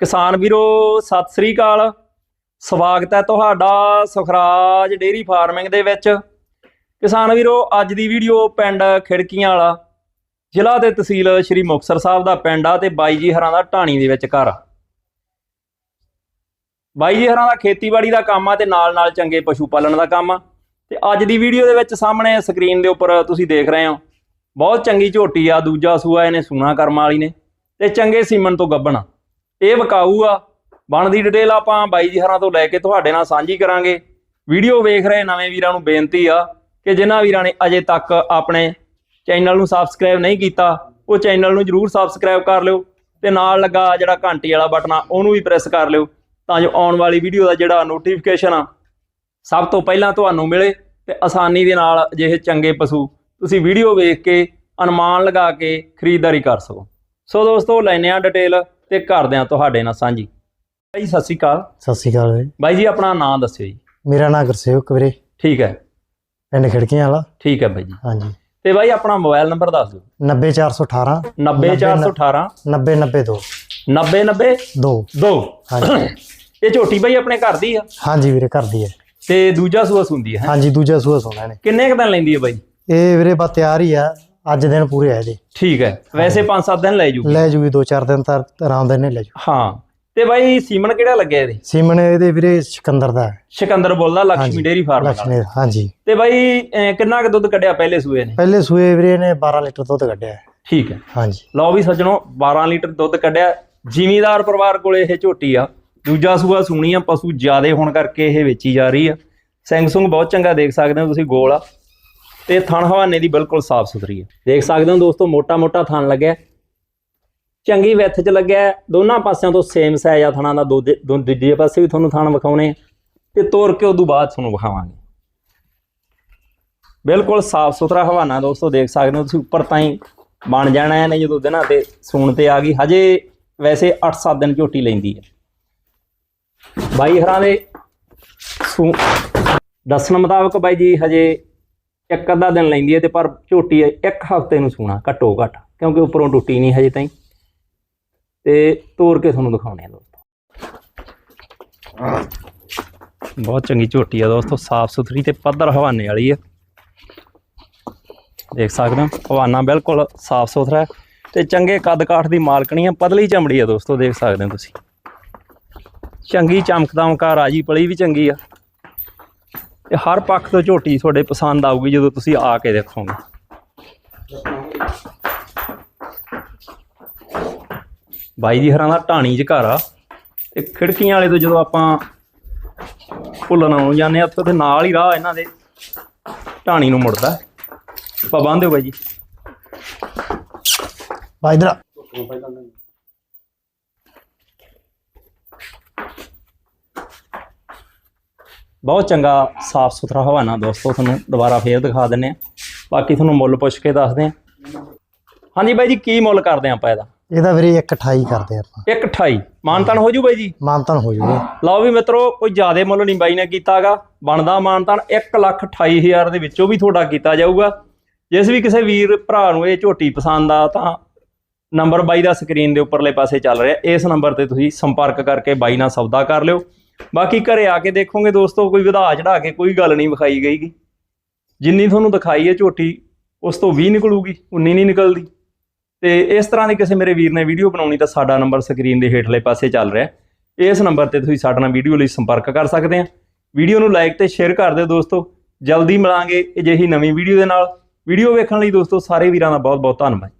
ਕਿਸਾਨ ਵੀਰੋ, ਸਤਿ ਸ੍ਰੀ ਅਕਾਲ। ਸਵਾਗਤ ਹੈ ਤੁਹਾਡਾ ਸੁਖਰਾਜ ਡੇਰੀ ਫਾਰਮਿੰਗ ਦੇ ਵਿੱਚ। ਕਿਸਾਨ ਵੀਰੋ, ਅੱਜ ਦੀ ਵੀਡੀਓ ਪਿੰਡ ਖਿੜਕੀਆਂ ਵਾਲਾ, ਜ਼ਿਲ੍ਹਾ ਤੇ ਤਹਿਸੀਲ ਸ਼੍ਰੀ ਮੁਕਤਸਰ ਸਾਹਿਬ ਦਾ ਪਿੰਡ ਆ ਤੇ ਬਾਈ ਜੀ ਹਰਾਂ ਦਾ ਢਾਣੀ ਦੇ ਵਿੱਚ ਘਰ ਆ। ਬਾਈ ਜੀ ਹਰਾਂ ਦਾ ਖੇਤੀਬਾੜੀ ਦਾ ਕੰਮ ਆ ਤੇ ਨਾਲ ਨਾਲ ਚੰਗੇ ਪਸ਼ੂ ਪਾਲਣ ਦਾ ਕੰਮ ਆ। ਤੇ ਅੱਜ ਦੀ ਵੀਡੀਓ ਦੇ ਵਿੱਚ ਸਾਹਮਣੇ ਸਕਰੀਨ ਦੇ ਉੱਪਰ ਤੁਸੀਂ ਦੇਖ ਰਹੇ ਹੋ, ਬਹੁਤ ਚੰਗੀ ਝੋਟੀ ਆ, ਦੂਜਾ ਸੂਆ ਇਹਨੇ ਸੂਣਾ ਕਰਮ ਵਾਲੀ ਨੇ ਤੇ ਚੰਗੇ ਸੀਮਨ ਤੋਂ ਗੱਬਣ ਇਹ ਵਿਕਾਊ ਆ ਬਣਦੀ ਡਿਟੇਲ ਆਪਾਂ ਬਾਈ ਜੀ ਹਰਾਂ ਤੋਂ ਲੈ ਕੇ ਤੁਹਾਡੇ ਨਾਲ ਸਾਂਝੀ ਕਰਾਂਗੇ। ਵੀਡੀਓ ਵੇਖ ਰਹੇ ਨਵੇਂ ਵੀਰਾਂ ਨੂੰ ਬੇਨਤੀ ਆ ਕਿ ਜਿਨ੍ਹਾਂ ਵੀਰਾਂ ਨੇ ਅਜੇ ਤੱਕ ਆਪਣੇ ਚੈਨਲ ਨੂੰ ਸਬਸਕ੍ਰਾਈਬ ਨਹੀਂ ਕੀਤਾ, ਉਹ ਚੈਨਲ ਨੂੰ ਜਰੂਰ ਸਬਸਕ੍ਰਾਈਬ ਕਰ ਲਿਓ ਤੇ ਨਾਲ ਲੱਗਾ ਜਿਹੜਾ ਘੰਟੀ ਵਾਲਾ ਬਟਨ ਆ, ਉਹਨੂੰ ਵੀ ਪ੍ਰੈਸ ਕਰ ਲਿਓ ਤਾਂ ਜੋ ਆਉਣ ਵਾਲੀ ਵੀਡੀਓ ਦਾ ਜਿਹੜਾ ਨੋਟੀਫਿਕੇਸ਼ਨ ਆ, ਸਭ ਤੋਂ ਪਹਿਲਾਂ ਤੁਹਾਨੂੰ ਮਿਲੇ ਤੇ ਆਸਾਨੀ ਦੇ ਨਾਲ ਅਜਿਹੇ ਚੰਗੇ ਪਸ਼ੂ ਤੁਸੀਂ ਵੀਡੀਓ ਵੇਖ ਕੇ, ਅਨੁਮਾਨ ਲਗਾ ਕੇ ਖਰੀਦਦਾਰੀ ਕਰ ਸਕੋ। ਸੋ ਦੋਸਤੋ ਲੈਨੇ ਆ ਡਿਟੇਲ ਤੇ ਕਰਦੇ ਆ ਤੁਹਾਡੇ ਨਾਲ ਸਾਂਝੀ। ਬਾਈ ਸਤਿ ਸ਼੍ਰੀ ਅਕਾਲ। ਸਤਿ ਸ਼੍ਰੀ ਅਕਾਲ ਬਾਈ। ਜੀ ਆਪਣਾ ਨਾਮ ਦੱਸਿਓ ਜੀ। ਮੇਰਾ ਨਾਮ ਗੁਰਸੇਵਕ ਵੀਰੇ। ਠੀਕ ਹੈ। ਪਿੰਡ ਖਿੜਕੀਆਂ ਵਾਲਾ। ਠੀਕ ਹੈ ਬਾਈ ਜੀ। ਹਾਂਜੀ। ਤੇ ਬਾਈ ਆਪਣਾ ਮੋਬਾਈਲ ਨੰਬਰ ਦੱਸ ਦਿਓ। 90418 90418 9092 9090 2 2 ਹਾਂਜੀ। ਇਹ ਝੋਟੀ ਬਾਈ ਆਪਣੇ ਘਰ ਦੀ ਆ? ਹਾਂਜੀ ਵੀਰੇ ਘਰ ਦੀ ਹੈ। ਤੇ ਦੂਜਾ ਸੂਆ ਸੁੰਦੀ ਹੈ ਹਾਂਜੀ ਦੂਜਾ ਸੂਆ ਸੋਣਾ ਨੇ ਕਿੰਨੇ ਕੁ ਦਿਨ ਲੈਂਦੀ ਹੈ ਬਾਈ? ਇਹ ਵੀਰੇ ਬਾ ਤਿਆਰ ਹੀ ਆ। ਅੱਜ ਦਿਨ ਪੂਰੇ ਆ ਇਹਦੇ। ਠੀਕ ਹੈ। ਵੈਸੇ 5-7 ਦਿਨ ਲੈ ਜੂਗੀ। ਲੈ ਜੂਗੀ 2-4 ਦਿਨ ਤਾਂ ਆਰਾਮ ਦੇ ਨੇ ਲੈ ਜੂ। ਹਾਂ। ਤੇ ਬਾਈ ਸੀਮਨ ਕਿਹੜਾ ਲੱਗਿਆ ਇਹਦੇ? ਸੀਮਨ ਇਹਦੇ ਵੀਰੇ ਸਿਕੰਦਰ ਦਾ ਸਿਕੰਦਰ ਬੋਲਦਾ ਲక్ష్ਮੀ ਡੇਰੀ ਫਾਰਮ ਨਾਲ ਹਾਂਜੀ। ਤੇ ਬਾਈ ਕਿੰਨਾ ਕੁ ਦੁੱਧ ਕੱਢਿਆ ਪਹਿਲੇ ਸੂਏ ਨੇ? ਪਹਿਲੇ ਸੂਏ ਵੀਰੇ ਨੇ 12 ਲੀਟਰ ਦੁੱਧ ਕੱਢਿਆ ਠੀਕ ਹੈ। ਹਾਂਜੀ। ਲਓ ਵੀ ਸੱਜਣੋ 12 ਲੀਟਰ ਦੁੱਧ ਕੱਢਿਆ। ਜ਼ਿਮੀਦਾਰ ਪਰਿਵਾਰ ਕੋਲੇ ਇਹ ਝੋਟੀ ਆ। ਦੂਜਾ ਸੂਆ ਸੂਣੀ ਆ ਪਸ਼ੂ ਜ਼ਿਆਦੇ ਹੋਣ ਕਰਕੇ ਇਹ ਵੇਚੀ ਜਾ ਰਹੀ ਆ। ਸਿੰਘ ਸੁੰਗ ਬਹੁਤ ਚੰਗਾ ਦੇਖ ਸਕਦੇ ਹੋ ਤੁਸੀਂ ਗੋਲ ਆ। ਤੇ ਥਣ ਹਵਾਨੇ ਦੀ ਬਿਲਕੁਲ ਸਾਫ਼ ਸੁਥਰੀ ਹੈ। ਦੇਖ ਸਕਦੇ ਹੋ ਦੋਸਤੋ ਮੋਟਾ ਮੋਟਾ ਥਣ ਲੱਗਿਆ। ਚੰਗੀ ਵਿੱਥ 'ਚ ਲੱਗਿਆ। ਦੋਨਾਂ ਪਾਸਿਆਂ ਤੋਂ ਸੇਮ ਸਾਈਜ਼ ਆ ਥਣਾਂ ਦਾ। ਦੋ ਦੂਜੇ ਪਾਸੇ ਵੀ ਤੁਹਾਨੂੰ ਥਣ ਵਿਖਾਉਣੇ ਆ। ਤੇ ਤੋੜ ਕੇ ਉਦੋਂ ਬਾਅਦ ਤੁਹਾਨੂੰ ਵਿਖਾਵਾਂਗੇ। ਬਿਲਕੁਲ ਸਾਫ਼ ਸੁਥਰਾ ਹਵਾਨਾ ਦੋਸਤੋ। ਦੇਖ ਸਕਦੇ ਹੋ ਤੁਸੀਂ, ਉੱਪਰ ਤਾਂ ਹੀ ਬਣ ਜਾਣਾ ਹੈ ਨੇ ਜਦੋਂ ਦਿਨਾਂ ਤੇ ਸੂਣ ਤੇ ਆ ਗਈ। ਹਜੇ ਵੈਸੇ 8-7 ਦਿਨ ਝੋਟੀ ਲੈਂਦੀ ਹੈ। ਬਾਈ ਹਰਾਂ ਦੇ ਸੂ ਦੱਸਣ ਮੁਤਾਬਕ ਬਾਈ ਜੀ, ਹਜੇ ਇੱਕ ਅੱਧਾ ਦਿਨ ਲੈਂਦੀ ਹੈ ਤੇ ਪਰ ਝੋਟੀ ਇੱਕ ਹਫ਼ਤੇ ਨੂੰ ਸੂਣਾ, ਘੱਟੋ ਘੱਟ, ਕਿਉਂਕਿ ਉੱਪਰੋਂ ਟੁੱਟੀ ਨਹੀਂ ਹਜੇ ਤਾਈਂ। ਤੇ ਤੋੜ ਕੇ ਤੁਹਾਨੂੰ ਦਿਖਾਉਣੇ ਆ ਦੋਸਤੋ। ਬਹੁਤ ਚੰਗੀ ਝੋਟੀ ਆ ਦੋਸਤੋ, ਸਾਫ਼ ਸੁਥਰੀ ਤੇ ਪੱਧਰ ਹਵਾਨੇ ਵਾਲੀ ਆ। ਦੇਖ ਸਕਦੇ ਹੋ, ਹਵਾਨਾ ਬਿਲਕੁਲ ਸਾਫ਼ ਸੁਥਰਾ ਹੈ ਤੇ ਚੰਗੇ ਕੱਦ ਕਾਠ ਦੀ ਮਾਲਕਣੀ ਆ, ਪਤਲੀ ਚਮੜੀ ਆ ਦੋਸਤੋ, ਦੇਖ ਸਕਦੇ ਹੋ ਤੁਸੀਂ। ਚੰਗੀ ਚਮਕਦਮਕਾ ਰਾਜੀ ਪਲੀ ਵੀ ਚੰਗੀ ਆ। ਤੇ ਹਰ ਪੱਖ ਤੋਂ ਝੋਟੀ ਤੁਹਾਡੇ ਪਸੰਦ ਆਊਗੀ ਜਦੋਂ ਤੁਸੀਂ ਆ ਕੇ ਦੇਖੋਗੇ। ਬਾਈ ਜੀ ਹਰਾਂ ਦਾ ਢਾਣੀ ਚ ਘਰ ਆ। ਤੇ ਖਿੜਕੀਆਂ ਵਾਲੇ ਤੋਂ ਜਦੋਂ ਆਪਾਂ ਭੁੱਲਣ ਆਉਂ ਜਾਂਦੇ ਆ ਉੱਥੇ ਤੇ ਨਾਲ ਹੀ ਰਾਹ ਇਹਨਾਂ ਦੇ ਢਾਣੀ ਨੂੰ ਮੁੜਦਾ। ਆਪਾਂ ਪਾਬੰਦ ਦਿਓ ਬਾਈ ਜੀ। ਬਾ ਇਧਰ ਬਹੁਤ ਚੰਗਾ ਸਾਫ਼ ਸੁਥਰਾ ਹਵਾਨਾ ਦੋਸਤੋ ਤੁਹਾਨੂੰ ਦੁਬਾਰਾ ਫੇਰ ਦਿਖਾ ਦਿੰਨੇ ਆ ਬਾਕੀ ਤੁਹਾਨੂੰ ਮੁੱਲ ਪੁੱਛ ਕੇ ਦੱਸਦੇ ਆ ਹਾਂਜੀ ਬਾਈ ਜੀ ਕੀ ਮੁੱਲ ਕਰਦੇ ਆ ਆਪਾਂ ਇਹਦਾ? ਇਹਦਾ ਵੀਰੇ 128 ਕਰਦੇ ਆਪਾਂ। 128 ਮਾਨਤਾਨ ਹੋ ਜੂ ਬਾਈ ਜੀ? ਮਾਨਤਨ ਹੋ ਜੂਗੇ ਲਓ ਵੀ ਮਿੱਤਰੋ ਕੋਈ ਜ਼ਿਆਦੇ ਮੁੱਲ ਨਹੀਂ ਬਾਈ ਨੇ ਕੀਤਾਗਾ। ਬਣਦਾ ਮਾਨਤਾਨ 128000 ਦੇ ਵਿੱਚੋਂ ਵੀ ਤੁਹਾਡਾ ਕੀਤਾ ਜਾਊਗਾ। ਜਿਸ ਵੀ ਕਿਸੇ ਵੀਰ ਭਰਾ ਨੂੰ ਇਹ ਝੋਟੀ ਪਸੰਦ ਆ ਤਾਂ ਨੰਬਰ ਬਾਈ ਦਾ ਸਕਰੀਨ ਦੇ ਉੱਪਰਲੇ ਪਾਸੇ ਚੱਲ ਰਿਹਾ। ਇਸ ਨੰਬਰ ਤੇ ਤੁਸੀਂ ਸੰਪਰਕ ਕਰਕੇ ਬਾਈ ਨਾਲ ਸੌਦਾ ਕਰ ਲਿਓ। ਬਾਕੀ ਘਰੇ ਆ ਕੇ ਦੇਖੋਗੇ ਦੋਸਤੋ, ਕੋਈ ਵਧਾ ਚੜਾ ਕੇ ਕੋਈ ਗੱਲ ਨਹੀਂ ਵਿਖਾਈ ਗਈਗੀ। ਜਿੰਨੀ ਤੁਹਾਨੂੰ ਦਿਖਾਈ ਹੈ ਝੋਟੀ, ਉਸ ਤੋਂ 20 ਨਿਕਲੂਗੀ 19 ਨਹੀਂ ਨਿਕਲਦੀ। ਤੇ ਇਸ ਤਰ੍ਹਾਂ ਦੀ ਕਿਸੇ ਮੇਰੇ ਵੀਰ ਨੇ ਵੀਡੀਓ ਬਣਾਉਣੀ ਤਾਂ ਸਾਡਾ ਨੰਬਰ ਸਕਰੀਨ ਦੇ ਹੇਠਲੇ ਪਾਸੇ ਚੱਲ ਰਿਹਾ ਇਸ ਨੰਬਰ ਤੇ ਤੁਸੀਂ ਸਾਡੇ ਨਾਲ ਵੀਡੀਓ ਲਈ ਸੰਪਰਕ ਕਰ ਸਕਦੇ ਆ ਵੀਡੀਓ ਨੂੰ ਲਾਈਕ ਤੇ ਸ਼ੇਅਰ ਕਰ ਦਿਓ ਦੋਸਤੋ। ਜਲਦੀ ਮਿਲਾਂਗੇ ਅਜਿਹੀ ਨਵੀਂ ਵੀਡੀਓ ਦੇ ਨਾਲ। ਵੀਡੀਓ ਵੇਖਣ ਲਈ ਦੋਸਤੋ, ਸਾਰੇ ਵੀਰਾਂ ਦਾ ਬਹੁਤ ਬਹੁਤ ਧੰਨਵਾਦ।